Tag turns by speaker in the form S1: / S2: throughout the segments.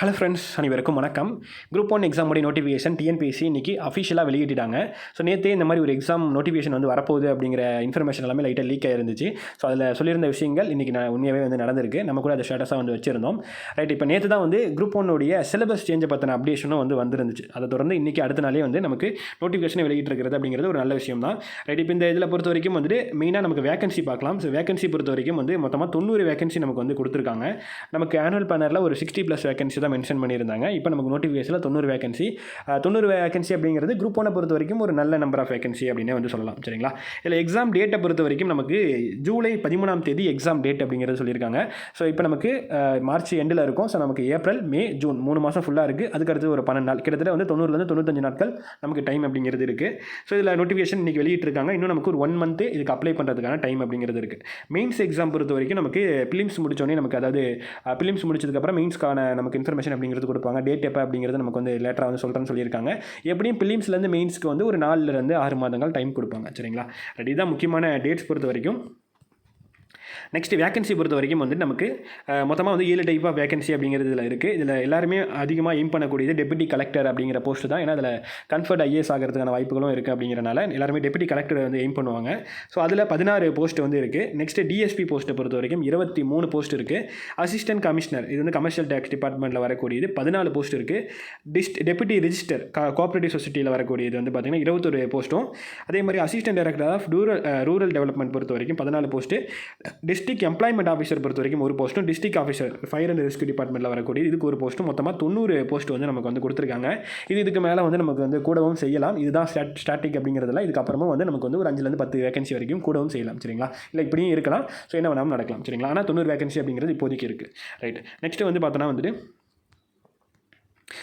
S1: Hello friends அனைவருக்கும் வணக்கம். Group one எக்ஸாமுடைய நோட்டிஃபிகேஷன் டிஎன்பிஎஸ்சி இன்றைக்கி அஃபிஷியலாக வெளியிட்டாங்க ஸோ நேற்றே இந்த மாதிரி ஒரு எக்ஸாம் நோட்டிஃபிகேஷன் வந்து வரப்போகுது அப்படிங்கிற இன்ஃபர்மேஷன் எல்லாமே லைட்டாக லீக் ஆயிருந்துச்சு. ஸோ அதில் சொல்லியிருந்த விஷயங்கள் இன்றைக்கி நான் உண்மையாகவே வந்து நடந்திருக்கு. நம்ம கூட அதை ஸ்டேட்டஸாக வந்து வச்சிருந்தோம். ரைட் இப்போ நேற்று தான் வந்து குரூப் ஒன்னுடைய சிலபஸ் சேஞ்சை பற்றின அப்டேஷனும் வந்து வந்துருந்துச்சு. அதை தொடர்ந்து இன்றைக்கி அடுத்த நாளே வந்து நமக்கு நோட்டிஃபிகேஷனை வெளியிட்டிருக்கிறது அப்படிங்கிறது ஒரு நல்ல விஷயம் தான். ரைட் இப்போ இந்த இதில் பொறுத்த வரைக்கும் வந்துட்டு மெயினாக நமக்கு வேகன்சி பார்க்கலாம். ஸோ வேகன்சி பொறுத்த வரைக்கும் வந்து மொத்தமாக தொண்ணூறு வேகன்சி நமக்கு வந்து கொடுத்துருக்காங்க. நமக்கு ஆனுவல் பேனரில் ஒரு சிக்ஸ்டி ப்ளஸ் வேகன்சி தான் மென்ஷன் பண்ணியிருந்தாங்க. இப்போ நமக்கு நோட்டிஃபிகேஷனில் தொண்ணூறு வேகன்சி தொண்ணூறு வேகன்சி அப்படிங்கிறது குரூப் ஒன்னை பொறுத்த வரைக்கும் ஒரு நல்ல நம்பர் ஆஃப் வேகன்சி அப்படின்னே வந்து சொல்லலாம். சரிங்களா? இதில் எக்ஸாம் டேட்டை பொறுத்த வரைக்கும் நமக்கு ஜூலை பதிமூணாம் தேதி எக்ஸாம் டேட் அப்படிங்கிறது சொல்லியிருக்காங்க. ஸோ இப்போ நமக்கு மார்ச் எண்டில் இருக்கும். ஸோ நமக்கு ஏப்ரல் மே ஜூன் மூணு மாதம் ஃபுல்லாக இருக்குது அதுக்கடுத்து ஒரு பன்னெண்டு நாள். கிட்டத்தட்ட வந்து தொண்ணூறுலேருந்து தொண்ணூத்தஞ்சு நாட்கள் நமக்கு டைம் அப்படிங்கிறது இருக்குது ஸோ இதில் நோட்டிஃபிகேஷன் இன்றைக்கி வெளியிட்டிருக்காங்க. இன்னும் நமக்கு ஒரு ஒன் மந்த்து இதுக்கு அப்ளை பண்ணுறதுக்கான டைம் அப்படிங்கிறது இருக்குது மெயின்ஸ் எக்ஸாம் பொறுத்த வரைக்கும் நமக்கு பிலிம்ஸ் முடித்தோடனே நமக்கு அதாவது பிலிம்ஸ் முடிச்சதுக்கப்புறம் மெயின்ஸ்க்கான நமக்கு இன்ஃபர்மேஷன் அப்படிங்கிறது கொடுப்பாங்க. டேட் எப்போ அப்படிங்கிறது நமக்கு வந்து லேட்டராக வந்து சொல்கிறேன்னு சொல்லியிருக்காங்க. எப்படியும் பிலிம்ஸ்லேருந்து மெயின்ஸ்க்கு வந்து ஒரு நாலுலேருந்து ஆறு மாதங்கள் டைம் கொடுப்பாங்க. சரிங்களா? ரெடி தான்? முக்கியமான டேட்ஸ் பொறுத்த வரைக்கும் நெக்ஸ்ட் வேகன்சி பொறுத்த வரைக்கும் வந்து நமக்கு மொத்தமாக வந்து ஏழு டைப் ஆஃப் வேகன்சி அப்படிங்கிறது இதில் இருக்குது இதில் எல்லாருமே அதிகமாக எய்ம் பண்ணக்கூடியது டெபுட்டி கலெக்டர் அப்படிங்கிற போஸ்ட் தான். ஏன்னா அதில் கன்ஃபர்ட் ஐஏஎஸ் ஆகிறதுக்கான வாய்ப்புகளும் இருக்குது அப்படிங்கிறனால எல்லாருமே டெபுட்டி கலெக்டர் வந்து எய்ம் பண்ணுவாங்க. ஸோ அதில் பதினாறு போஸ்ட் வந்து இருக்குது நெக்ஸ்ட் டிஎஸ்பி போஸ்ட்டை பொறுத்த வரைக்கும் இருபத்தி மூணு போஸ்ட் இருக்குது அசிஸ்டன்ட் கமிஷனர் இது வந்து கமர்ஷியல் டேக்ஸ் டிபார்ட்மெண்ட்டில் வரக்கூடியது பதினாலு போஸ்ட் இருக்குது டிஸ்ட் டெபுட்டி ரிஜிஸ்டர் கோஆப்ரேட்டிவ் சொசைட்டியில் வரக்கூடியது வந்து பார்த்திங்கன்னா இருபத்தொரு போஸ்ட்டும் அதே மாதிரி assistant director of rural rural development பொறுத்த வரைக்கும் பதினாலு போஸ்ட்டு டிஸ்ட்ரிக்ட் எம்ப்ளாய்மெண்ட் ஆஃபீஸர் பொறுத்த வரைக்கும் ஒரு போஸ்ட்டும் district officer fire and rescue டிபார்ட்மெண்ட்டில் வரக்கூடிய இதுக்கு ஒரு போஸ்ட்டும் மொத்தமாக தொண்ணூறு போஸ்ட் வந்து நமக்கு வந்து கொடுத்துருக்காங்க. இது இதுக்கு மேலே வந்து நமக்கு வந்து கூடவும் செய்யலாம். இதுதான் ஸ்டாட் ஸ்டாட்டிக் அப்படிங்கிறதுல இதுக்கப்புறமா வந்து நமக்கு வந்து ஒரு அஞ்சுலேருந்து பத்து வேகன்சி வரைக்கும் கூடவும் செய்யலாம் சரிங்களா? இல்லை இப்படியும் இருக்கலாம். ஸோ என்ன வேணாலும் நடக்கலாம் சரிங்களா? ஆனால் தொண்ணூறு வேகன்சி அப்படிங்கிறது இப்போதைக்கு இருக்குது ரைட் நெக்ஸ்ட்டு வந்து பார்த்தோன்னா வந்துட்டு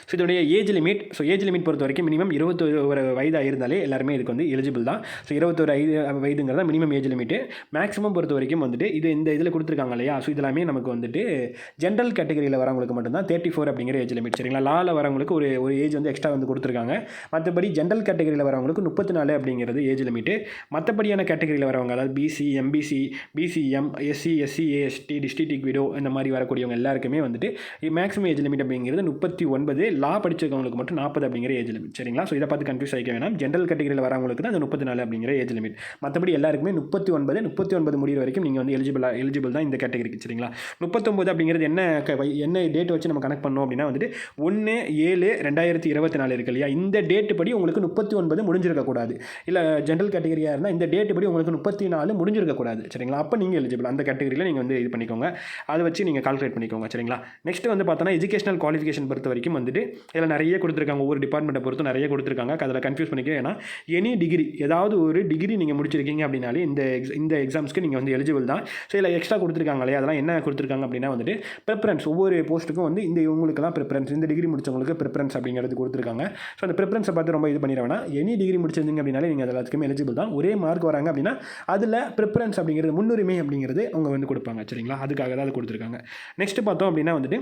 S1: ஸோ இதோடைய age limit so age limit பொறுத்த வரைக்கும் மினிமம் இருபத்தொரு ஒரு வயதாக இருந்தாலே எல்லாருமே இதுக்கு வந்து எலிஜிபிள் தான். ஸோ இருபத்தொரு ஐது வயதுங்கிறத மினிமம் ஏஜ் லிமிட்டு மேக்ஸிமம் பொறுத்த வரைக்கும் வந்துட்டு இது இந்த இதில் கொடுத்துருக்காங்க இல்லையா? ஸோ இதெல்லாமே நமக்கு வந்துட்டு ஜென்ரல் கேட்டகரியில் வரவங்களுக்கு மட்டும்தான். தேர்ட்டி ஃபோர் அப்படிங்கிற ஏஜ் லிமிட் சரிங்களா? லாவில் வரவங்களுக்கு ஒரு ஒரு ஏஜ் வந்து எக்ஸ்ட்ரா வந்து கொடுத்துருக்காங்க. மற்றபடி ஜென்ரல் கேட்டகரியில் வரவங்களுக்கு முப்பத்தி நாலு அப்படிங்கிறது ஏஜ் லிமிட்டு மற்றபடியான கேட்டகரியில் வரவங்க அதாவது BC MBC BCM SC SC AST district widow இந்த மாதிரி வரக்கூடியவங்க எல்லாருக்குமே வந்துட்டு மேக்ஸிமம் ஏஜ் லிமிட் அப்படிங்கிறது முப்பத்தி ஒன்பது லா படிச்சிருக்கவங்களுக்கு மட்டும் நாற்பது அப்படிங்கிற ஏஜ் லிமிட் சரிங்களா? ஸோ இதை பார்த்து கன்ஃபியூஸ் ஆகிக்க வேணாம். ஜென்ரல் கேட்டகரியில் வரவங்களுக்கு தான் அது முப்பத்தி நாலு அப்படிங்கிற ஏஜ் லிமிட் மற்றபடி எல்லாருக்குமே முப்பத்தி ஒன்பது முப்பத்தி ஒன்பது முடிவு வரைக்கும் நீங்கள் வந்து எலிஜிபிளாக எலிஜிபிள் தான் இந்த கேட்டகரிக்கு சரிங்களா? முப்பத்தொம்பது அப்படிங்கிறது என்ன வை- என்ன டேட் வச்சு நம்ம கனெக்ட் பண்ணோம் அப்படின்னா வந்துட்டு ஒன்று ஏழு ரெண்டாயிரத்தி இருபத்தி நாலு இருக்கு இல்லையா? இந்த டேட்டு படி உங்களுக்கு முப்பத்தி ஒன்பது முடிஞ்சிருக்கக்கூடாது இல்லை ஜென்ரல் கேட்டகரியாக இருந்தால் இந்த டேட்டு படி உங்களுக்கு முப்பத்தி நாலு முடிஞ்சிருக்கக்கூடாது சரிங்களா? அப்போ நீங்கள் எலிஜிபிள் அந்த கேட்டகரியில் நீங்கள் வந்து இது பண்ணிக்கோங்க. அதை வச்சு நீங்கள் கால்குலேட் பண்ணிக்கோங்க. சரிங்களா? நெக்ஸ்ட் வந்து பார்த்தோன்னா எஜுகேஷனல் குவாலிஃபிகேஷன் பொறுத்த வரைக்கும் வந்துட்டு இதில் நிறைய கொடுத்துருக்காங்க. ஒவ்வொரு டிபார்ட்மெண்ட்டை பொறுத்து நிறைய கொடுத்துருக்காங்க. அதில் கன்ஃபியூஸ் பண்ணிக்க ஏன்னா எனி டிகிரி ஏதாவது ஒரு டிகிரி நீங்கள் முடிச்சிருக்கீங்க அப்படின்னாலே இந்த எக்ஸ் இந்த எக்ஸாம்ஸ்க்கு நீங்கள் வந்து எலிஜிபிள் தான். ஸோ இதில் எக்ஸ்ட்ரா கொடுத்துருக்காங்க இல்லையா? அதெல்லாம் என்ன கொடுத்துருக்காங்க அப்படின்னா வந்துட்டு ப்ரிஃபரன்ஸ் ஒவ்வொரு போஸ்ட்டுக்கும் வந்து இந்த இவங்களுக்குலாம் ப்ரிஃபரன்ஸ் இந்த டிகிரி முடிச்சவங்களுக்கு ப்ரிஃபரன்ஸ் அப்படிங்கிறது கொடுத்துருக்காங்க. ஸோ அந்த ப்ரிஃபரன்ஸை பார்த்து ரொம்ப இது பண்ணிடுவேன் எனி டிகிரி முடிச்சிருந்தீங்க அப்படின்னாலே நீங்கள் எல்லாத்துக்குமே எலிஜிபிள் தான். ஒரே மார்க் வராங்க அப்படின்னா அதில் ப்ரிஃபரன்ஸ் அப்படிங்கிறது முன்னுரிமை அப்படிங்கிறது அவங்க வந்து கொடுப்பாங்க. சரிங்களா? அதுக்காக தான் அது கொடுத்துருக்காங்க. நெக்ஸ்ட் பார்த்தோம் அப்படின்னா வந்துட்டு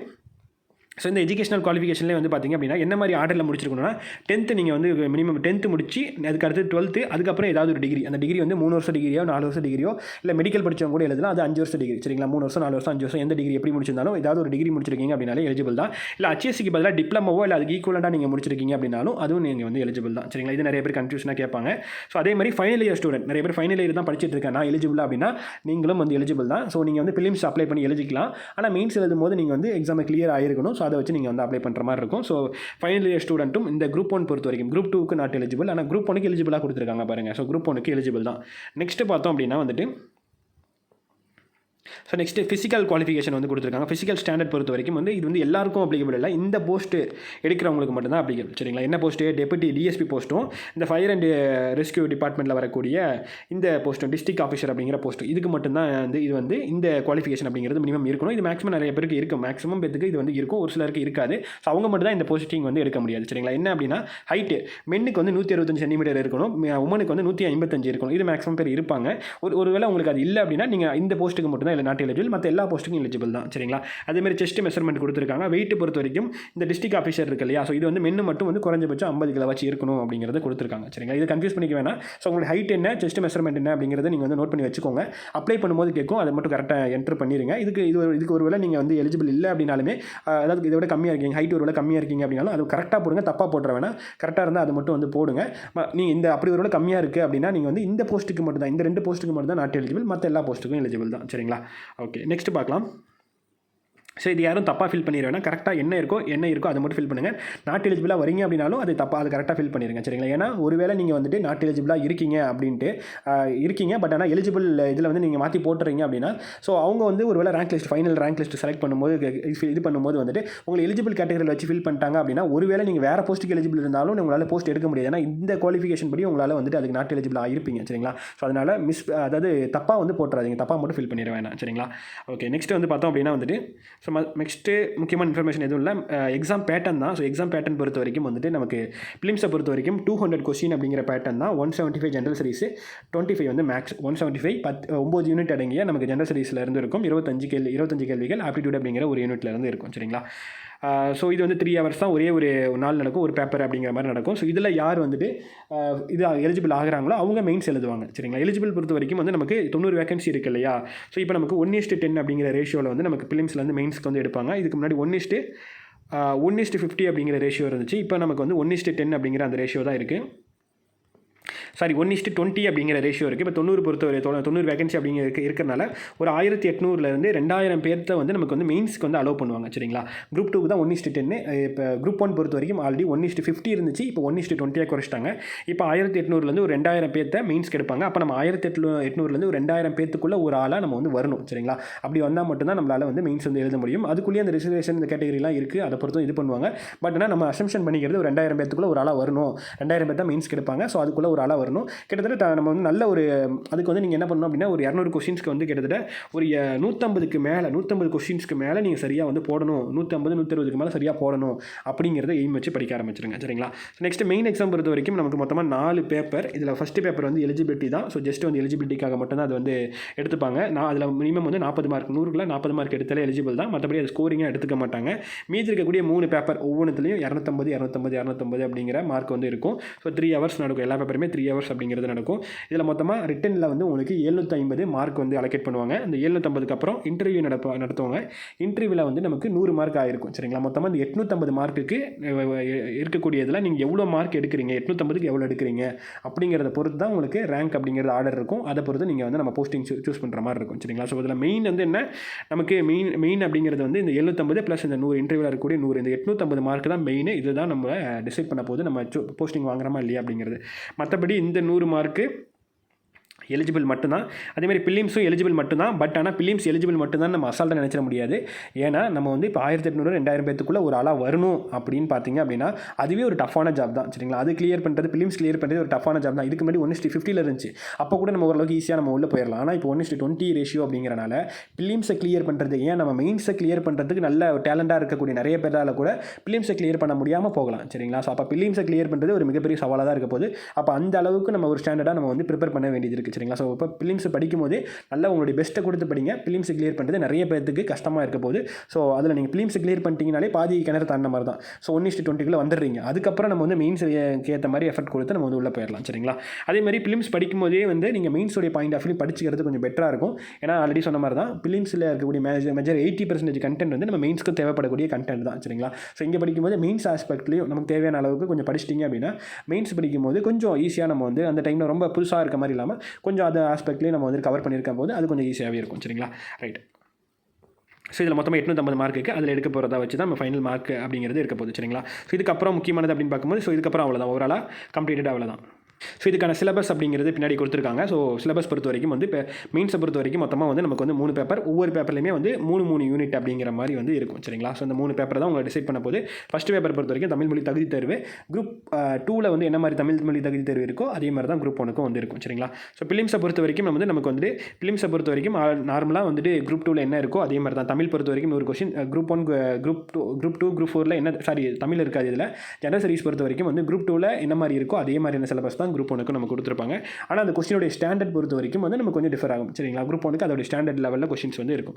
S1: ஸோ இந்த எஜுகேஷனல் குவாலிஃபிகேஷன்லேயே வந்து பார்த்திங்க அப்படின்னா என்ன மாதிரி ஆர்டரில் முடிச்சிருக்கணும்னா டென்த்து நீங்கள் வந்து மினிமம் டென்த்து முடிச்சு அதுக்கு அடுத்து டுவெல்த்து அதுக்கப்புறம் ஏதாவது ஒரு டிகிரி அந்த டிகிரி வந்து மூணு வருஷம் டிகிரியோ நாலு வருஷம் டிகிரியோ இல்லை மெடிக்கல் படித்தவங்க கூட எழுதலாம் அது அஞ்சு வருஷம் டிகிரி சரிங்களா? மூணு வருஷம் நாலு வருஷம் அஞ்சு வருஷம் எந்த டிகிரி எப்படி முடிச்சிருந்தாலும் ஏதாவது ஒரு டிகிரி முடிச்சிருக்கீங்க அப்படின்னாலே எலிஜிபிள் தான். இல்லை அச்சிஎஸ்சிக்கு பதிலாக டிப்ளமோவோ இல்லை அதுக்கு ஈக்குவலாக நீங்கள் முடிச்சிருக்கீங்க அப்படின்னாலும் அதுவும் நீங்கள் வந்து எலிஜிபிள் தான். சரிங்களா? இது நிறைய பேர் கன்ஃபியூஷனாக கேட்பாங்க. ஸோ அதே மாதிரி ஃபைனல் இயர் ஸ்டூடெண்ட் நிறைய பேர் ஃபைனல் இயர் தான் படிச்சிட்டு இருக்கேன் நான் எலிஜிபிள் அப்படின்னா நீங்களும் வந்து எலிஜிபிள் தான். ஸோ நீங்கள் வந்து ஃபிலிம்ஸ் அப்ளை பண்ணி எழுதிக்கலாம். ஆனால் மெயின்ஸ் எழுதும் போது நீங்கள் வந்து எக்ஸாமை கிளியர் ஆகிருக்கணும் ஸோ அதை வச்சு நீங்கள் வந்து அப்ளை பண்ணுற மாதிரி இருக்கும். ஸோ ஃபைனல் இயர் ஸ்டூடெண்ட்டும் இந்த குரூப் ஒன் பொறுத்த வரைக்கும் குரூப் டூக்கு நாட் எலிஜிபிள் ஆனால் குரூப் ஒனுக்கு எலிஜிபிளாக கொடுத்துருக்காங்க பாருங்கள் ஸோ குரூப் ஒனுக்கு எலிஜிபிள் தான். நெக்ஸ்ட் பார்த்தோம் அப்படின்னா வந்துட்டு ஸோ நெக்ஸ்ட்டு ஃபிசிக்கல் குவாலிஃபிகேஷன் வந்து கொடுத்துருக்காங்க. ஃபிசிக்கல் ஸ்டாண்டர்ட் பொறுத்த வரைக்கும் வந்து இது வந்து எல்லாருக்கும் அப்ளிகபிள் இல்லை. இந்த போஸ்ட்டு எடுக்கிறவங்களுக்கு மட்டும்தான் அப்ளிகபிள் சரிங்களா? என்ன போஸ்ட்டு டெபுட்டி டிஎஸ்பி போஸ்ட்டும் இந்த ஃபயர் அண்ட் ரெஸ்கியூ டிபார்ட்மெண்ட்டில் வரக்கூடிய இந்த போஸ்ட்டும் டிஸ்ட்ரிக்ட் ஆஃபீஸர் அப்படிங்கிற போஸ்ட்டு இதுக்கு மட்டும்தான் வந்து இது வந்து இந்த குவாலிஃபிகேஷன் அப்படிங்கிறது மினிமம் இருக்கணும் இது மேக்ஸிமம் நிறைய பேருக்கு இருக்கும். மேக்ஸிமம் பேருக்கு இது வந்து இருக்கும். ஒரு சிலருக்கு இருக்காது. ஸோ அவங்க மட்டும் தான் இந்த போஸ்டிங் வந்து எடுக்க முடியாது. சரிங்களா? என்ன அப்படின்னா ஹைட்டு மென்னுக்கு வந்து நூற்றி அறுபத்தஞ்சு சென்டிமீட்டர் இருக்கணும். உமனுக்கு வந்து நூற்றி ஐம்பத்தஞ்சு இருக்கணும். இது மேக்ஸிமம் பேர் இருப்பாங்க. ஒரு ஒருவேளை உங்களுக்கு அது இல்லை அப்படின்னா நீங்கள் இந்த போஸ்ட்டுக்கு மட்டும்தான் இல்லை நாட் எலிஜிபிள் மற்ற எல்லா போஸ்ட்டுக்கும் எலிஜிபிள் தான் சரிங்களா? அதேமாதிரி செஸ்ட் மெஷர்மெண்ட் கொடுத்துருக்காங்க. வெயிட் பொறுத்த வரைக்கும் இந்த டிஸ்ட்ரிக் ஆஃபீஸர் இருக்கு இல்லையா? ஸோ இது வந்து மென்னு மட்டும் வந்து குறைஞ்சபட்சம் ஐம்பது கிலோ வச்சு இருக்கணும் அப்படிங்கிறத கொடுத்துருக்காங்க சரிங்களா? இது கன்ஃபியூஸ் பண்ணிக்க வேணாம். ஸோ உங்களுக்கு ஹைட் என்ன செஸ்ட் மெஷர்மெண்ட் என்ன அப்படிங்கிறத நீங்கள் வந்து நோட் பண்ணி வச்சுக்கோங்க. அப்ளை பண்ணும்போது கேட்கும். அதை மட்டும் கரெக்டாக என்டர் பண்ணிடுங்க இதுக்கு இது ஒரு- இதுக்கு நீங்கள் வந்து எலிஜிபிள் இல்லை அப்படின்னாலுமே அதாவது இதை விட கம்மியாக இருக்கீங்க ஹைட் ஒருவேளை கம்மியாக இருக்கீங்க அப்படின்னாலும் அது கரெக்டாக போடுங்க தப்பாக போட்டுற வேணாம். கரெக்டாக இருந்தால் அது மட்டும் வந்து போடுங்க. நீங்கள் இந்த அப்படி ஒருவேளை கம்மியாக இருக்குது அப்படின்னா நீங்கள் வந்து இந்த போஸ்ட்டுக்கு மட்டும் தான் இந்த ரெண்டு போஸ்ட்டுக்கு மட்டும் தான் நாட் எலிஜிபிள் மற்ற எல்லா போஸ்ட்டுக்கும் எலிஜிபிள் தான் சரிங்களா? ஓகே. நெக்ஸ்ட் பார்க்கலாம். ஸோ இது யாரும் தப்பாக ஃபில் பண்ணிட கரெக்டாக என்ன இருக்கோ என்ன இருக்கோ அதை மட்டும் ஃபில் பண்ணுங்கள் நாட் எலிஜிபிளாக வரீங்க அப்படின்னாலும் அது தப்பாக அது கரெக்டாக ஃபில் பண்ணிடுங்க சரிங்களா? ஏன்னா ஒருவேளை நீங்கள் வந்துட்டு நாட் எலிஜிபிளாக இருக்கீங்க அப்படின்ட்டு இருக்கீங்க பட் ஆனால் எலிஜிபிள் இதில் வந்து நீங்கள் மாற்றி போட்டுறீங்க அப்படின்னா ஸோ அவங்க வந்து ஒருவேளை rank list final rank list select பண்ணும்போது இது- இது பண்ணும்போது வந்துட்டு உங்களை எலிஜிபிள் கேட்டகரியில் வச்சு ஃபில் பண்ணிட்டாங்க அப்படின்னா ஒருவேளை நீங்கள் வேறு போஸ்ட்டுக்கு எலிஜிபிள் இருந்தாலும் உங்களால் போஸ்ட் எடுக்க முடியாது. ஏன்னா இந்த குவாலிஃபிகேஷன் படி உங்களால் வந்துட்டு அதுக்கு நாட் எலிஜிபிளாக இருப்பீங்க சரிங்களா? ஸோ அதனால் மிஸ் அதாவது தப்பாக வந்து போட்டுறாதீங்க தப்பாக மட்டும் ஃபில் பண்ணிட வேணாம் சரிங்களா? ஓகே நெக்ஸ்ட் வந்து பார்த்தோம் அப்படின்னா வந்துட்டு ஸோ நெக்ஸ்ட்டு முக்கியமான இன்ஃபர்மேஷன் எதுவும் இல்லை. எக்ஸாம் பேட்டர்ன் தான். ஸோ எக்ஸாம் பேட்டர்ன் பொறுத்த வரைக்கும் வந்துட்டு நமக்கு ஃபிலிம்ஸை பொறுத்த வரைக்கும் டூ ஹண்ட்ரட் கொஸ்டின் அப்படிங்கிற பேட்டர்ன் தான். One seventy five general series twenty five வந்து மேக்ஸ் ஒன் செவன்ட்டி ஃபைவ் பத் ஒம்பது யூனிட் அடங்கிய நமக்கு ஜென்ரல் சீரிஸில் இருந்து இருக்கும். இருபத்தஞ்சு கேள்வி இருபத்தஞ்சு கேள்விகள் ஆப்டிடியூட் அப்படிங்கிற ஒரு யூனிட்லேருந்து இருக்கும். சரிங்களா? ஸோ இது வந்து த்ரீ ஹவர்ஸ் தான் ஒரே ஒரு நாள் நடக்கும் ஒரு பேப்பர் அப்படிங்கிற மாதிரி நடக்கும். ஸோ இதில் யார் வந்துட்டு இது எலிஜிபிள் ஆகிறாங்களோ அவங்க மெயின்ஸ் எழுதுவாங்க சரிங்களா? எலிஜிபிள் பொறுத்த வரைக்கும் வந்து நமக்கு தொண்ணூறு வேகன்சி இருக்கு இல்லையா? ஸோ இப்போ நமக்கு ஒன் இஸ்ட்டு டென் அப்படிங்கிற ரேஷியோவில் வந்து நமக்கு பிலிம்ஸ்லேருந்து மெயின்ஸ்க்கு வந்து எடுப்பாங்க. இதுக்கு முன்னாடி one is to one is to fifty அப்படிங்கிற ரேஷியோ இருந்துச்சு. இப்போ நமக்கு வந்து ஒன் இஸ்ட்டு டென் அப்படிங்கிற அந்த ரேஷியோ தான் இருக்குது sorry one is to twenty அப்படிங்கிற ரேஷியோ இருக்குது இப்போ தொண்ணூறு பொறுத்தவரை தொண்ணூ- தொண்ணூறு வேகன்சி அப்படிங்கிற இருக்கு இருக்கிறனால ஒரு ஆயிரத்தி எட்நூறுலேருந்து ரெண்டாயிரம் பேர்த்த வந்து நமக்கு வந்து மெயின்ஸ்க்கு வந்து அலோவ் பண்ணுவாங்க சரிங்களா? குரூப் டூக்கு தான் ஒன் இஸ்ட்டு டென்னு இப்போ குரூப் ஒன் பொறுத்த வரைக்கும் ஆல்ரெடி ஒன் இஸ்ட்டு ஃபிஃப்டி இருந்துச்சு இப்போ ஒன் இஸ்ட்டு டுவெண்ட்டியாக குறைச்சிட்டாங்க. இப்போ ஆயிரத்தி எட்நூறுலேருந்து ஒரு ரெண்டாயிரம் பேர்த்த மெயின்ஸ்க்கு எடுப்பாங்க. அப்போ நம்ம ஆயிரத்தி எட்நூ எட்நூறுலேருந்து ஒரு ரெண்டாயிரம் பேர்த்துக்குள்ளே ஒரு ஆளாக நம்ம வந்து வரணும் சரிங்களா? அப்படி வந்தால் மட்டும்தான் நம்மளால் வந்து மெயின்ஸ் வந்து எழுத முடியும். அதுக்குள்ளேயே அந்த ரிசர்வேஷன் இந்த கேட்டகரிலாம் இருக்குது அதை பொறுத்தும் இது பண்ணுவாங்க. பட் ஆனால் நம்ம அசம்ஷன் பண்ணிக்கிறது ஒரு ரெண்டாயிரம் பேர்த்துக்குள்ள ஒரு ஆளாக வரணும். ரெண்டாயிரம் பேர் தான் மெயின்ஸ்க்கு எடுப்பாங்க. ஸோ அதுக்குள்ளே ஒரு ஆளாக வரணும். கிட்டத்தட்ட நம்ம வந்து நல்ல ஒரு அதுக்கு வந்து நீங்கள் என்ன பண்ணணும் அப்படின்னா ஒரு இரநூறு கொஷின்ஸ்க்கு வந்து கிட்டத்தட்ட ஒரு நூற்றம்பதுக்கு மேலே நூற்றம்பது கொஷின்ஸ்க்கு மேலே நீங்கள் சரியாக வந்து போடணும். நூற்றம்பது நூற்றறுபதுக்கு மேலே சரியாக போடணும் அப்படிங்கிறத எய்ம் வச்சு படிக்க ஆரம்பிச்சிருங்க. சரிங்களா? நெக்ஸ்ட் மெயின் எக்ஸாம் பொறுத்த வரைக்கும் நமக்கு மொத்தமாக நாலு பேப்பர் இதில் ஃபஸ்ட்டு பேப்பர் வந்து எலிஜிபிலிட்டி தான். ஸோ ஜஸ்ட் வந்து எலிஜிபிலிட்டிக்காக மட்டும்தான் அது வந்து எடுத்துப்பாங்க. நான் அதில் மினிமம் வந்து நாற்பது மார்க் நூறுக்குள்ள நாற்பது மார்க் எடுத்தாலே எலிஜிபிள் தான். மற்றபடி அது ஸ்கோரிங்காக எடுத்துக்க மாட்டாங்க. மீதி இருக்கக்கூடிய மூணு பேப்பர் ஒவ்வொன்றுத்துலையும் இரநூத்தம்பது இரநூத்தம்பது இரநூத்தம்பது அப்படிங்கிற மார்க் வந்து இருக்கும். ஸோ த்ரீ ஹவர்ஸ் நடக்கும். எல்லா பேப்பருமே த்ரீ ஹவர்ஸ் அப்படிங்கிறது நடக்கும். இதில் மொத்தமாக ரிட்டனில் வந்து உங்களுக்கு எழுநூற்றி ஐம்பது மார்க் வந்து அலோகேட் பண்ணுவாங்க. அந்த எழுநூற்றம்பதுக்கு அப்புறம் இன்டர்வியூ நடப்ப நடத்துவாங்க. இன்டர்வியூவில் வந்து நமக்கு நூறு மார்க் ஆகிருக்கும் சரிங்களா? மொத்தமாக இந்த எட்நூற்றம்பது மார்க்குக்கு இருக்கக்கூடியதில் நீங்கள் எவ்வளோ மார்க் எடுக்கிறீங்க? எட்நூற்றம்பதுக்கு எவ்வளோ எடுக்கிறீங்க? அப்படிங்கிறத பொறுத்து தான் உங்களுக்கு ரேங்க் அப்படிங்கிறது ஆர்டர் இருக்கும். அதை பொறுத்து நீங்கள் வந்து நம்ம போஸ்டிங் சூஸ் பண்ணுற மாதிரி இருக்கும். சரிங்களா? ஸோ இதில் மெயின் வந்து என்ன? நமக்கு மெயின் மெயின் அப்படிங்கிறது வந்து இந்த எழுநூற்றம்பது ப்ளஸ் இந்த நூறு இன்டர்வியூவில் இருக்கக்கூடிய நூறு இந்த எட்நூற்றம்பது மார்க் தான் மெயின் இதுதான் நம்ம டிசைட் பண்ண போது நம்ம போஸ்டிங் வாங்குறோமா இல்லையா அப்படிங்கிறது. மற்றபடி இந்த நூறு மார்க்கு எலிஜிபிள் மட்டும்தான். அதேமாதிரி பிலிம்ஸும் எலிஜிபிள் மட்டும்தான். பட் ஆனால் பிலிம்ஸ் எலிஜிபிள் மட்டும்தான் நம்ம அசால்ட்டாக நினச்சிட முடியாது. ஏன்னா நம்ம வந்து இப்போ ஆயிரத்தி எட்நூறு ரெண்டாயிரம் பேத்துக்குள்ளே ஒரு ஆளாக வரணும் அப்படின்னு பார்த்தீங்க அப்படின்னா அதுவே ஒரு டஃப்பான ஜாப் தான். சரிங்களா? அது கிளியர் பண்ணுறது பிலிம்ஸ் கிளியர் பண்ணுறது ஒரு டஃப்பான ஜாப் தான். இதுக்கு முன்னாடி ஒன் இஸ்டி ஃபிஃப்டியில் இருந்துச்சு. அப்போ கூட நம்ம ஓரளவுக்கு ஈஸியாக நம்ம உள்ளே போயிடலாம் ஆனால் இப்போ ஒன் இஸ்டி டுவெண்ட்டி ரேஷியோ அப்படிங்கிறனால பிலிம்ஸை கிளியர் பண்ணுறது ஏன் நம்ம மெயின்ஸை கிளியர் பண்ணுறதுக்கு நல்ல டேலண்ட்டாக இருக்கக்கூடிய நிறைய பேரால் கூட பிலிம்ஸை கிளியர் பண்ண முடியாமல் போகலாம். சரிங்களா? ஸோ அப்போ பிலிம்ஸை கிளியர் பண்ணுறது ஒரு மிகப்பெரிய சவாலாக தான் இருக்க போது அப்போ அந்த அளவுக்கு நம்ம ஒரு ஸ்டாண்டர்டாக நம்ம வந்து ப்ரிப்பேர் பண்ண வேண்டியது இருக்குது சரிங்களா? ஸோ இப்போ பிலிம்ஸ் படிக்கும்போது நல்லா உங்களுடைய பெஸ்ட்டை கொடுத்து படிங்க. பிலிம்ஸ் கிளியர் பண்ணுறது நிறைய பேருக்கு கஷ்டமாக இருக்க போது ஸோ அதில் நீங்கள் பிலிம்ஸ் கிளியர் பண்ணிட்டீங்கனாலே பாதி கிணறு தாண்டின மாதிரி தான். ஸோ ஒன் இஸ்ட்டு டுவெண்ட்டிக்குள்ளே வந்துடுறீங்க. அதுக்கப்புறம் நம்ம வந்து மெயின்ஸ் ஏற்ற மாதிரி எஃபர்ட் கொடுத்து நம்ம வந்து உள்ளே போயிடலாம் சரிங்களா? அதே மாதிரி பிலிம்ஸ் படிக்கும்போதே வந்து நீங்கள் மெயின்ஸோடைய பாயிண்ட் ஆஃப் வியூ படிச்சுக்கிறது கொஞ்சம் பெட்டராக இருக்கும். ஏன்னா ஆல்ரெடி சொன்ன மாதிரி தான். பிலிம்ஸில் இருக்கக்கூடிய major major eighty percentage content வந்து நம்ம மெயின்ஸ்க்கு தேவைப்படக்கூடிய கண்டென்ட் தான் சரிங்களா? ஸோ இங்கே படிக்கும்போது மெயின்ஸ் ஆஸ்பெக்ட்லேயும் நமக்கு தேவையான அளவுக்கு கொஞ்சம் படிச்சிட்டிங்க அப்படின்னா மெயின்ஸ் படிக்கும்போது கொஞ்சம் ஈஸியாக நம்ம வந்து அந்த டைமில் ரொம்ப புதுசாக இருக்க மாதிரி இல்லாமல் கொஞ்சம் அது ஆஸ்பெக்ட்லேயும் நம்ம வந்து கவர் பண்ணியிருக்க போது அது கொஞ்சம் ஈஸியாகவே இருக்கும் சரிங்களா? ரைட் ஸோ இதில் மொத்தமாக எட்நூற்றம்பது மார்க் இருக்குது அதில் எடுக்க போகிறதா வச்சு தான் நம்ம ஃபைனல் மார்க் அப்படிங்கிறது இருக்க போகுது சரிங்களா? ஸோ இதுக்கப்புறம் முக்கியமானது அப்படின்னு பார்க்கும்போது ஸோ இதுக்கப்புறம் அவ்வளோதான் ஓவராலாக கம்ப்ளீட்டட் அவ்வளோதான் ஸோ இதுக்கான சிலபஸ் அப்படிங்கிறது பின்னாடி கொடுத்துருக்காங்க. ஸோ சிலபஸ் பொறுத்த வரைக்கும் வந்து இப்போ மெயின்ஸை பொறுத்த வரைக்கும் மொத்தமாக வந்து நமக்கு வந்து மூணு பேப்பர் ஒவ்வொரு பேப்பர்லையுமே வந்து மூணு மூணு யூனிட் அப்படிங்கிற மாதிரி வந்து இருக்கும். சரிங்களா? ஸோ அந்த மூணு பேப்பர் தான் உங்களை டிசைட் பண்ண போது ஃபஸ்ட் பேப்பர் பொறுத்த வரைக்கும் தமிழ் மொழி தகுதி தேர்வு. குரூப் டூவில் வந்து என்ன மாதிரி தமிழ் மொழி தகுதி தேர்வு இருக்கோ அதே மாதிரி தான் குரூப் ஒனுக்கும் வந்து இருக்கும். சரிங்களா? ஸோ பிலிம்ஸை பொறுத்த வரைக்கும் நம்ம வந்து நமக்கு வந்து ஃபிலிம்ஸை பொறுத்த வரைக்கும் நார்மலாக வந்துட்டு குரூப் டூவில் என்ன இருக்கோ அதே மாதிரி தான். தமிழ் பொறுத்த வரைக்கும் ஒரு question group one group two group two group ஃபோரில் என்ன சாரி தமிழ் இருக்காது இதில். ஜெனரல் சர்வீஸ் பொறுத்த வரைக்கும் வந்து குரூப் டூவில் என்ன மாதிரி இருக்கோ அதே மாதிரியான சிலபஸ் தான் தான் குரூப் ஒனுக்கு நம்ம கொடுத்துருப்பாங்க. ஆனால் அந்த கொஸ்டினுடைய ஸ்டாண்டர்ட் பொறுத்த வரைக்கும் வந்து நம்ம கொஞ்சம் டிஃபர் ஆகும். சரிங்களா? குரூப் ஒனுக்கு அதோடய ஸ்டாண்டர்ட் லெவலில் கொஸ்டின்ஸ் வந்து இருக்கும்.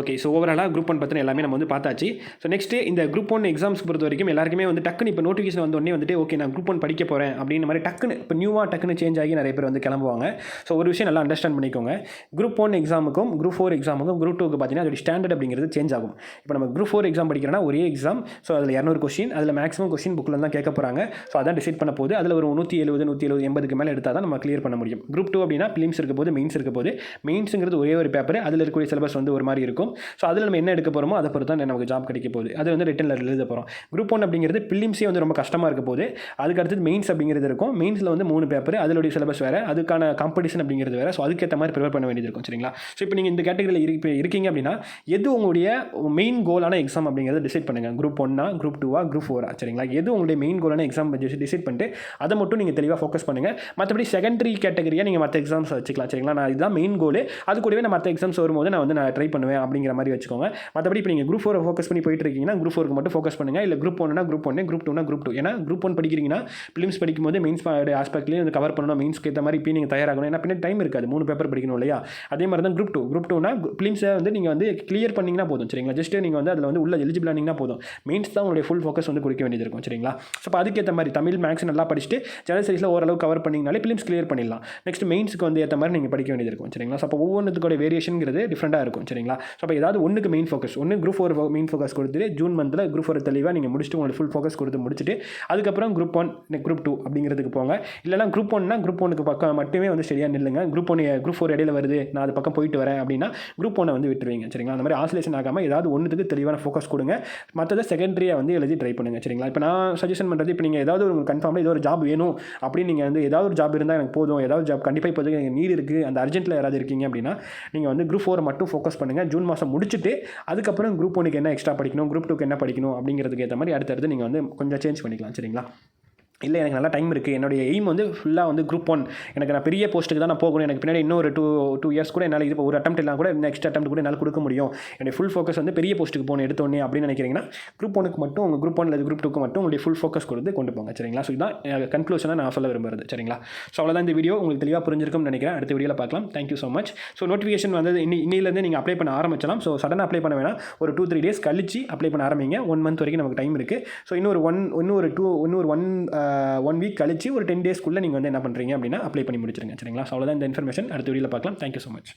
S1: ஓகே ஸோ ஓவராலாக குரூப் ஒன் பற்றின எல்லாமே நம்ம வந்து பார்த்தாச்சு. ஸோ நெக்ஸ்ட்டு இந்த குரூப் ஒன் எக்ஸாம்ஸ் பொறுத்த வரைக்கும் எல்லாருக்குமே வந்து டக்குன்னு இப்போ நோட்டிஃபிகேஷன் வந்தோடனே வந்துட்டு ஓகே நான் குரூப் ஒன் படிக்க போகிறேன் அப்படின்ற மாதிரி டக்குன்னு இப்போ நியூவாக டக்குன்னு சேஞ்ச் ஆகி நிறைய பேர் வந்து கிளம்புவாங்க. ஸோ ஒரு விஷயம் நல்லா அண்டர்ஸ்டாண்ட் பண்ணிக்கோங்க. குரூப் ஒன் எக்ஸாமுக்கும் குரூப் ஃபோர் எக்ஸாமுக்கும் குரூப் டூக்கு பார்த்தீங்கன்னா அதோட ஸ்டாண்டர்ட் அப்படிங்கிறது சேஞ்ச் ஆகும். இப்போ நம்ம குரூப் ஃபோர் எக்ஸாம் படிக்கிறோன்னா ஒரே எக்ஸாம் ஸோ அதில் இரநூறு கொஸ்டின் அதில் மேக்ஸிமம் கொஸ்டின் புக்கில் தான் கேட்க போகிறாங்க ஸோ அதான் டிசைட் பண்ண போது அதில் ஒரு நூற்றி எழுபது நூற்றி எழுபது எண்பதுக்கு மேலே எடுத்தால் தான் நம்ம கிளியர் பண்ண முடியும். குரூப் டூ அப்படின்னா பிலிம்ஸ் இருக்க போது மெயின்ஸ் இருக்க போது மெயின்ஸுங்கிறது ஒரே ஒரு பேப்பர் அதில் இருக்கக்கூடிய சிலபஸ் வந்து ஒரு மாதிரி இருக்கும். ஸோ அதில் நம்ம என்ன எடுக்க போகிறோமோ அதை பொறுத்து தான் நமக்கு ஜாப் கிடைக்க போகுது. அது வந்து ரிட்டனில் எழுத போகிறோம் குரூப் ஒன் அப்படிங்கிறது பிலிம்ஸே வந்து ரொம்ப கஷ்டமாக இருக்க போது அதுக்கு அடுத்தது மெயின்ஸ் அப்படிங்கிறது இருக்கும். மெயின்ஸில் வந்து மூணு பேப்பர் அதனுடைய சிலபஸ் வேறு அதுக்கான காம்படிஷன் அப்படிங்கிறது வேறு. ஸோ அதுக்கேற்ற மாதிரி ப்ரிப்பேர் பண்ண வேண்டியது இருக்கும் சரிங்களா? ஸோ இப்போ நீங்கள் இந்த கேட்டகரியில் இருக்கு இருக்கீங்க அப்படின்னா எது உங்களுடைய மெயின் கோலான எக்ஸாம் அப்படிங்கிறத டிசைட் பண்ணுங்கள் குரூப் ஒன்னா குரூப் டூவா குரூப் ஃபோரா சரிங்களா? எது உங்களுடைய மெயின் கோலான எக்ஸாம் டிசைட் பண்ணிட்டு அதை மட்டும் நீங்கள் தெளிவாக ஃபோக்கஸ் பண்ணுங்கள் மற்றபடி செகண்டரி கேட்டகரியாக நீங்கள் மற்ற எக்ஸாம்ஸ் வச்சுக்கலாம் சரிங்களா? நான் இதுதான் மெயின் கோல் அது கூடவே நான் மற்ற எக்ஸாம்ஸ் வரும்போது நான் வந்து நான் ட்ரை பண்ணுவேன் அப்படிங்கிற மாதிரி வச்சுக்கோங்க. மற்றபடி இப்போ நீங்கள் குரூப் ஃபோரை ஃபோக்கஸ் பண்ணி போயிட்டு இருக்கீங்கன்னா குரூப் ஃபோருக்கு மட்டும் ஃபோக்கஸ் பண்ணுங்கள் இல்லை குரூப் ஒன்னா குரூப் ஒன்று குரூப் டூனா குரூப் டூ ஏன்னா குரூப் ஒன் படிக்கிறீங்கன்னா ஃபிலிம்ஸ் படிக்கும்போது மெயின்ஸ் ஆஸ்பெக்ட்லேயும் வந்து கவர் பண்ணணும். மெயின்ஸ்க்கு ஏற்ற மாதிரி இப்போ நீங்கள் தயாராகணும். ஏன்னா பின்னாடி டைம் இருக்காது. மூணு பேப்பர் படிக்கணும் இல்லையா? அதே மாதிரி தான் குரூப் டூ குரூப் டூனா ஃபிலிம்ஸை வந்து நீங்கள் வந்து கிளியர் பண்ணிங்கன்னா போதும். சரிங்களா? ஜஸ்ட்டு நீங்கள் வந்து அதில் வந்து உள்ள எலிஜிபிள் ஆனீங்கன்னா போதும். மெயின்ஸ் தான் உங்களுடைய ஃபுல் ஃபோக்கஸ் வந்து கொடுக்க வேண்டியது இருக்கும். சரிங்களா? ஸோ அப்போ அதுக்கேற்ற மாதிரி தமிழ் மேக்ஸ் நல்லா படிச்சுட்டு ஜெனரல் சைஸில் ஓரளவு கவர் பண்ணிங்கனாலே ஃபிலிம்ஸ் கிளியர் பண்ணிடலாம். நெக்ஸ்ட் மெயின்ஸுக்கு வந்து ஏற்ற மாதிரி நீங்கள் படிக்க வேண்டியது இருக்கும். சரிங்களா? ஸோ அப்போ ஒவ்வொன்றுத்துக்கோட வேரியேஷனுங்கிறது டிஃப்ரெண்ட்டாக இருக்கும். சரிங்களா? ஸோ அப்போ ஏதாவது ஒன்றுக்கு மெயின் ஃபோக்கஸ் ஒன்று குரூப் ஃபோர் மெயின் ஃபோக்கஸ் கொடுத்துட்டு ஜூன் மந்தில் குரூப் ஃபோர் தெளிவாக நீங்கள் முடிச்சுட்டு உங்களுக்கு ஃபுல் ஃபோக்கஸ் கொடுத்து முடிச்சுட்டு அதுக்கப்புறம் குரூப் ஒன் குரூப் டூ அப்படிங்கிறதுக்கு போங்க. இல்லைனா குரூப் ஒன்னா குரூப் ஒனுக்கு பக்கம் மட்டுமே வந்து சரியாக நில்லுங்க. குரூப் ஒன் குரூப் ஃபோர் இடையில வருது நான் அது பக்கம் போயிட்டு வரேன் அப்படின்னா குரூப் ஒன்னை வந்து விட்டுருவீங்க சரிங்களா? அந்த மாதிரி ஆசிலேஷன் ஆகாமல் ஏதாவது ஒன்றுத்துக்கு தெளிவான ஃபோக்கஸ் கொடுங்க. மற்றதை செகண்டரியாக வந்து எழுதி ட்ரை பண்ணுங்கள் சரிங்களா? இப்போ நான் சஜஷன் பண்ணுறது இப்போ நீங்கள் ஏதாவது ஒரு கன்ஃபார்மாக ஏதோ ஒரு ஜாப் வேணும் அப்படின்னு நீங்கள் வந்து ஏதாவது ஒரு ஜாப் இருந்தால் எனக்கு போதும். ஏதாவது ஜாப் கண்டிப்பாக இப்போதைக்கு எனக்கு நீர் இருக்குது அந்த அர்ஜென்ட்டில் யாராவது இருக்கீங்க அப்படின்னா நீங்கள் வந்து குரூப் ஃபோர் மட்டும் ஃபோக்கஸ் பண்ணுங்கள் ஜூன் மாதம் முடிச்சுட்டு அதுக்கப்புறம் குரூப் ஒனுக்கு என்ன எக்ஸ்ட்ரா படிக்கணும் குரூப் டூக்கு என்ன படிக்கணும் அப்படிங்கிறதுக்கு ஏற்ற மாதிரி அடுத்தடுத்து நீங்கள் வந்து கொஞ்சம் சேஞ்ச் பண்ணிக்கலாம் சரிங்களா? இல்லை எனக்கு நல்லா டைம் இருக்குது என்னுடைய எய்ம் வந்து ஃபுல்லாக வந்து குரூப் ஒன் எனக்கு நான் பெரிய போஸ்ட்டுக்கு தான் நான் போகணும். எனக்கு பின்னாடி இன்னொரு டூ டூ இயர்ஸ் கூட என்னால் இது ஒரு அட்டம் இல்லாமல் கூட நெக்ஸ்ட் அட்டம் கூட என்னால் கொடுக்க முடியும். என்னுடைய ஃபுல் ஃபோக்கஸ் வந்து பெரிய போஸ்ட்டுக்கு போகணும் எடுத்தோடனே அப்படின்னு நினைக்கிறீங்கன்னா குரூப் ஒனுக்கு மட்டும் உங்கள் குரூப் ஒன் அல்லது குரூப் டூக்கு மட்டும் உங்களுடைய ஃபுல் ஃபோக்கஸ் கொடுத்து கொண்டு போங்க. சரிங்களா? ஸோ இதுதான் கன்க்ளூஷனாக நான் சொல்ல விரும்புறது. சரிங்களா? ஸோ அவ்வளோதான் இந்த வீடியோ உங்களுக்கு தெளிவாக புரிஞ்சிருக்கும்னு நினைக்கிறேன். அடுத்த வீடியோவில் பார்க்கலாம். Thank you so much so notification வந்து இன்னி இன்னிலேருந்து நீங்கள் அப்ளை பண்ண ஆரம்பிச்சலாம். ஸோ சடனாக அப்ளை பண்ண வேணாம். ஒரு டூ த்ரீ டேஸ் கழிச்சு அப்ளை பண்ண ஆரம்பிங்க. ஒன் மந்த் வரைக்கும் நமக்கு டைம் இருக்குது ஸோ இன்னொரு ஒன் இன்னொரு டூ இன்னொரு ஒன் ஒன் வீக் கழிச்சு ஒரு டென் டேஸ்க்குள்ளே நீங்கள் வந்து என்ன பண்ணுறீங்க அப்படின்னா அப்ளை பண்ணி முடிச்சிருங்க. சரிங்களா? ஸோ அவ்வளோதான் இந்த இன்ஃபர்மேஷன் அடுத்த வீடியோவில் பார்க்கலாம். Thank you so much